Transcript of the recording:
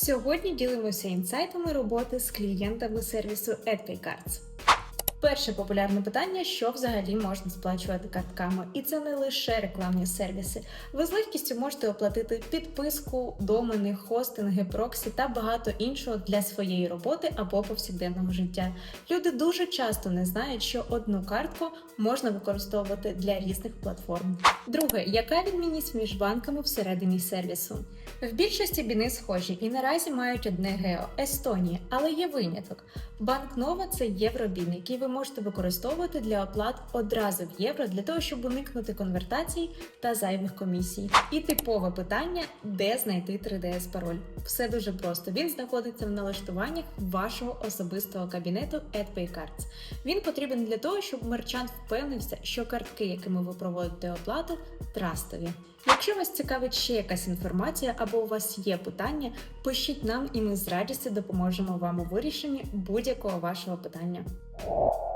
Сьогодні ділимося інсайтами роботи з клієнтами сервісу AdPayCards. Перше популярне питання: що взагалі можна сплачувати картками, і це не лише рекламні сервіси. Ви з легкістю можете оплатити підписку, домени, хостинги, проксі та багато іншого для своєї роботи або повсякденного життя. Люди дуже часто не знають, що одну картку можна використовувати для різних платформ. Друге, яка відмінність між банками всередині сервісу? В більшості біни схожі і наразі мають одне гео Естонія, але є виняток. Банк Нова це євробін, який ви можете використовувати для оплат одразу в євро для того, щоб уникнути конвертацій та зайвих комісій. І типове питання, де знайти 3DS пароль. Все дуже просто. Він знаходиться в налаштуваннях вашого особистого кабінету AdPayCards. Він потрібен для того, щоб мерчант впевнився, що картки, якими ви проводите оплату, трастові. Якщо вас цікавить ще якась інформація або у вас є питання, пишіть нам, і ми з радістю допоможемо вам у вирішенні будь-якого вашого питання. you.